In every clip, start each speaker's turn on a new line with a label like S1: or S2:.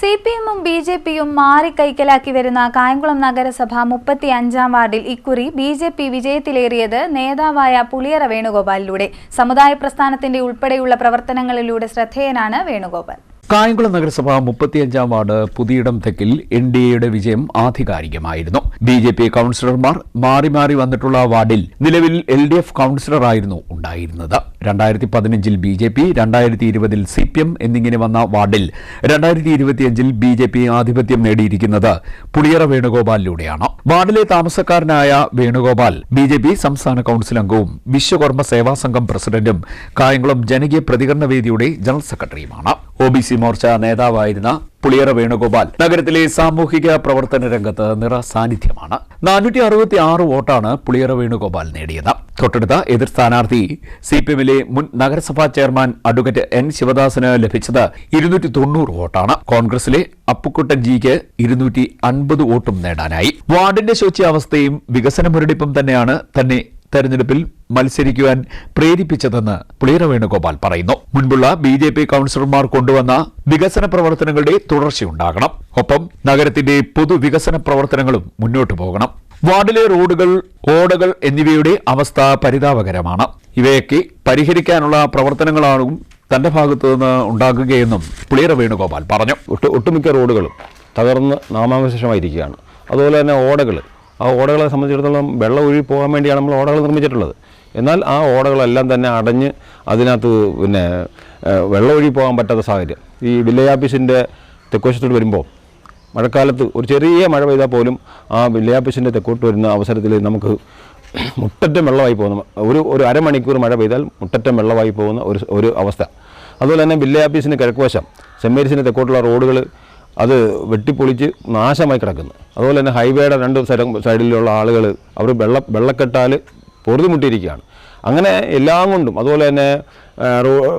S1: C P എമ്മും B J പിയും മാറി കൈക്കലാക്കി വരുന്ന കായംകുളം നഗരസഭ മുപ്പത്തി അഞ്ചാം വാർഡിൽ ഇക്കുറി ബി ജെ പി വിജയത്തിലേറിയത് നേതാവായ പുളിയറ വേണുഗോപാലിലൂടെ. സമുദായ പ്രസ്ഥാനത്തിന്റെ ഉൾപ്പെടെയുള്ള പ്രവർത്തനങ്ങളിലൂടെ ശ്രദ്ധേയനാണ് വേണുഗോപാൽ.
S2: കായംകുളം നഗരസഭ മുപ്പത്തിയഞ്ചാം വാർഡ് പുതിയിടം തെക്കിൽ എൻ ഡി എയുടെ വിജയം ആധികാരികമായിരുന്നു. ബി ജെ പി കൌൺസിലർമാർ മാറി മാറി വന്നിട്ടുള്ള വാർഡിൽ നിലവിൽ എൽ ഡി എഫ് കൌൺസിലറായിരുന്നു ഉണ്ടായിരുന്നത്. രണ്ടായിരത്തി പതിനഞ്ചിൽ ബി ജെ പി രണ്ടായിരത്തി ഇരുപതിൽ സി പി എം എന്നിങ്ങനെ വന്ന വാർഡിൽ രണ്ടായിരത്തി ഇരുപത്തിയഞ്ചിൽ ബി ജെ പി ആധിപത്യം നേടിയിരിക്കുന്നത് പുളിയറ വേണുഗോപാലിലൂടെയാണ്. വാർഡിലെ താമസക്കാരനായ വേണുഗോപാൽ ബി ജെ പി സംസ്ഥാന കൌൺസിൽ അംഗവും വിശ്വകർമ്മ സേവാ സംഘം പ്രസിഡന്റും കായംകുളം ജനകീയ പ്രതികരണ വേദിയുടെ ജനറൽ സെക്രട്ടറിയുമാണ്. ഒ ബി സി മോർച്ച നേതാവായിരുന്ന പുളിയറ വേണുഗോപാൽ നഗരത്തിലെ സാമൂഹിക പ്രവർത്തന രംഗത്ത് നിറ സാന്നിധ്യമാണ്. നാനൂറ്റി അറുപത്തി ആറ് വോട്ടാണ് പുളിയറ വേണുഗോപാൽ നേടിയത്. തൊട്ടടുത്ത എതിർ സ്ഥാനാർത്ഥി സി പി എമ്മിലെ മുൻ നഗരസഭാ ചെയർമാൻ അഡ്വക്കേറ്റ് എൻ ശിവദാസന് ലഭിച്ചത് ഇരുന്നൂറ്റി തൊണ്ണൂറ് വോട്ടാണ്. കോൺഗ്രസിലെ അപ്പുക്കുട്ടൻ ജിക്ക് ഇരുന്നൂറ്റി അൻപത് വോട്ടും നേടാനായി. വാർഡിന്റെ ശോച്യാവസ്ഥയും വികസന മുരടിപ്പും തന്നെയാണ് തന്നെ തെരഞ്ഞെടുപ്പിൽ മത്സരിക്കുവാൻ പ്രേരിപ്പിച്ചതെന്ന് പുളിയറ വേണുഗോപാൽ പറയുന്നു. മുൻപുള്ള ബി ജെ പി കൌൺസിലർമാർ കൊണ്ടുവന്ന വികസന പ്രവർത്തനങ്ങളുടെ തുടർച്ചയുണ്ടാകണം. ഒപ്പം നഗരത്തിന്റെ പൊതുവികസന പ്രവർത്തനങ്ങളും മുന്നോട്ടു പോകണം. വാർഡിലെ റോഡുകൾ ഓടകൾ എന്നിവയുടെ അവസ്ഥ പരിതാപകരമാണ്. ഇവയൊക്കെ പരിഹരിക്കാനുള്ള പ്രവർത്തനങ്ങളാണ് തന്റെ ഭാഗത്തു നിന്ന് ഉണ്ടാകുകയെന്നും പുളിയറ വേണുഗോപാൽ പറഞ്ഞു.
S3: ഒട്ടുമിക്ക റോഡുകളും തകർന്ന് നാമാവശേഷമായിരിക്കുകയാണ്. അതുപോലെ തന്നെ ഓടകൾ ആ ഓടകളെ സംബന്ധിച്ചിടത്തോളം വെള്ളം ഒഴുകി പോകാൻ വേണ്ടിയാണ് നമ്മൾ ഓടകൾ നിർമ്മിച്ചിട്ടുള്ളത്. എന്നാൽ ആ ഓടകളെല്ലാം തന്നെ അടഞ്ഞ് അതിനകത്ത് പിന്നെ വെള്ളം ഒഴുകി പോകാൻ പറ്റാത്ത സാഹചര്യം. ഈ വില്ലേജ് ഓഫീസിന്റെ തെക്കുവശത്തോട്ട് വരുമ്പോൾ മഴക്കാലത്ത് ഒരു ചെറിയ മഴ പെയ്താൽ പോലും ആ വില്ലേജ് ഓഫീസിന്റെ തെക്കോട്ട് വരുന്ന അവസരത്തിൽ നമുക്ക് മുട്ടറ്റം വെള്ളമായി പോകുന്ന ഒരു ഒരു അരമണിക്കൂർ മഴ പെയ്താൽ മുട്ടറ്റം വെള്ളമായി പോകുന്ന ഒരു ഒരു അവസ്ഥ. അതുപോലെ തന്നെ വില്ലേജ് ഓഫീസിന് കിഴക്കുവശം സെന്റ് തെക്കോട്ടുള്ള റോഡുകൾ അത് വെട്ടിപ്പൊളിച്ച് നാശമായി കിടക്കുന്നു. അതുപോലെ തന്നെ ഹൈവേയുടെ രണ്ട് സൈഡ- സൈഡിലുള്ള ആളുകൾ അവർ വെള്ള വെള്ളക്കെട്ടാൽ പൊറുതിമുട്ടിയിരിക്കുകയാണ്. അങ്ങനെ എല്ലാം കൊണ്ടും അതുപോലെ തന്നെ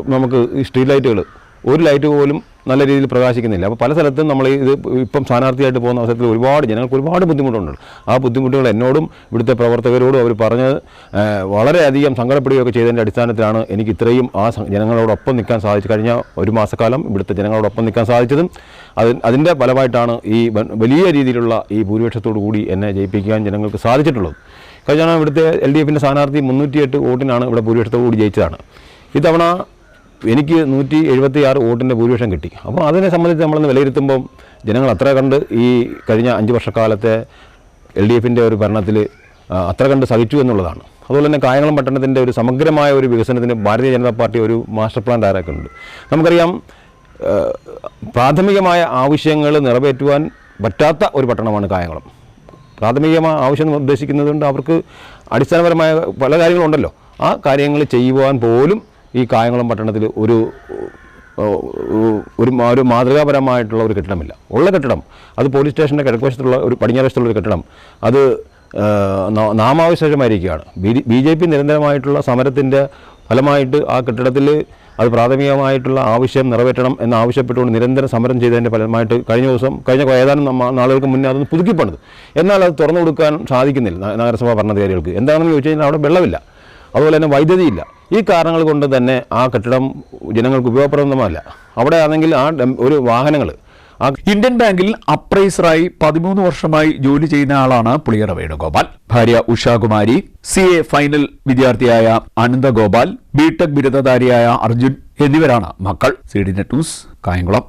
S3: നമുക്ക് സ്ട്രീറ്റ് ലൈറ്റുകൾ ഒരു ലൈറ്റ് പോലും നല്ല രീതിയിൽ പ്രകാശിക്കുന്നില്ല. അപ്പോൾ പല സ്ഥലത്തും നമ്മൾ ഇത് ഇപ്പം സ്ഥാനാർത്ഥിയായിട്ട് പോകുന്ന അവസരത്തിൽ ഒരുപാട് ജനങ്ങൾക്ക് ഒരുപാട് ബുദ്ധിമുട്ടുണ്ട്. ആ ബുദ്ധിമുട്ടുകൾ എന്നോടും ഇവിടുത്തെ പ്രവർത്തകരോടും അവർ പറഞ്ഞ് വളരെയധികം സങ്കടപ്പെടുകയൊക്കെ ചെയ്തതിന്റെ അടിസ്ഥാനത്തിലാണ് എനിക്ക് ഇത്രയും ആ ജനങ്ങളോടൊപ്പം നിൽക്കാൻ സാധിച്ചു കഴിഞ്ഞ ഒരു മാസക്കാലം ഇവിടുത്തെ ജനങ്ങളോടൊപ്പം നിൽക്കാൻ സാധിച്ചതും അത് അതിന്റെ ഫലമായിട്ടാണ് ഈ വലിയ രീതിയിലുള്ള ഈ ഭൂരിപക്ഷത്തോടു കൂടി എന്നെ ജയിപ്പിക്കാൻ ജനങ്ങൾക്ക് സാധിച്ചിട്ടുള്ളത്. കഴിഞ്ഞ ഇവിടുത്തെ എൽ ഡി എഫിന്റെ സ്ഥാനാർത്ഥി മുന്നൂറ്റിയെട്ട് വോട്ടിനാണ് ഇവിടെ ഭൂരിപക്ഷത്തോടു കൂടി ജയിച്ചതാണ്. ഇത്തവണ എനിക്ക് നൂറ്റി എഴുപത്തി ആറ് വോട്ടിന്റെ ഭൂരിപക്ഷം കിട്ടി. അപ്പോൾ അതിനെ സംബന്ധിച്ച് നമ്മളൊന്ന് വിലയിരുത്തുമ്പം ജനങ്ങൾ അത്ര കണ്ട് ഈ കഴിഞ്ഞ അഞ്ച് വർഷക്കാലത്തെ എൽ ഡി എഫിന്റെ ഒരു ഭരണത്തിൽ അത്ര കണ്ട് സഹിച്ചു എന്നുള്ളതാണ്. അതുപോലെ തന്നെ കായംകുളം പട്ടണത്തിന്റെ ഒരു സമഗ്രമായ ഒരു വികസനത്തിന് ഭാരതീയ ജനതാ പാർട്ടി ഒരു മാസ്റ്റർ പ്ലാൻ തയ്യാറാക്കുന്നുണ്ട് നമുക്കറിയാം പ്രാഥമികമായ ആവശ്യങ്ങൾ നിറവേറ്റുവാൻ പറ്റാത്ത ഒരു പട്ടണമാണ് കായംകുളം. പ്രാഥമികമായ ആവശ്യം ഉദ്ദേശിക്കുന്നത് കൊണ്ട് അവർക്ക് അടിസ്ഥാനപരമായ പല കാര്യങ്ങളുണ്ടല്ലോ. ആ കാര്യങ്ങൾ ചെയ്യുവാൻ പോലും ഈ കായംകുളം പട്ടണത്തിൽ ഒരു ഒരു ഒരു മാതൃകാപരമായിട്ടുള്ള ഒരു കെട്ടിടമില്ല. ഉള്ള കെട്ടിടം. അത് പോലീസ് സ്റ്റേഷന്റെ കിഴക്കുവശത്തുള്ള ഒരു പടിഞ്ഞാറശത്തുള്ള ഒരു കെട്ടിടം. അത് നാമാവശേഷമായിരിക്കുകയാണ്. ബി ബി ജെ പി നിരന്തരമായിട്ടുള്ള സമരത്തിന്റെ ഫലമായിട്ട് ആ കെട്ടിടത്തിൽ അത് പ്രാഥമികമായിട്ടുള്ള ആവശ്യം നിറവേറ്റണം എന്ന് ആവശ്യപ്പെട്ടുകൊണ്ട് നിരന്തരം സമരം ചെയ്തതിന്റെ ഫലമായിട്ട് കഴിഞ്ഞ ദിവസം കഴിഞ്ഞ ഏതാനും നാളുകൾക്ക് മുന്നേ അതൊന്ന് പുതുക്കി പണിത് എന്നാൽ അത് തുറന്നു കൊടുക്കാൻ സാധിക്കുന്നില്ല നഗരസഭാ ഭരണാധികാരികൾക്ക്. എന്താണെന്ന് ചോദിച്ചു കഴിഞ്ഞാൽ അവിടെ വെള്ളമില്ല. അതുപോലെ തന്നെ വൈദ്യുതിയില്ല. ഈ കാരണങ്ങൾ കൊണ്ട് തന്നെ ആ കെട്ടിടം ജനങ്ങൾക്ക് ഉപയോഗപ്രദമല്ല. അവിടെ ആണെങ്കിൽ ആ ഒരു വാഹനങ്ങൾ
S2: ഇന്ത്യൻ ബാങ്കിൽ അപ്രൈസറായി പതിമൂന്ന് വർഷമായി ജോലി ചെയ്യുന്ന ആളാണ് പുളിയറ വേണുഗോപാൽ. ഭാര്യ ഉഷാകുമാരി സി എ ഫൈനൽ വിദ്യാർത്ഥിയായ അനന്തഗോപാൽ ബിടെക് ബിരുദധാരിയായ അർജുൻ എന്നിവരാണ് മക്കൾ. C D net news Kayamkulam.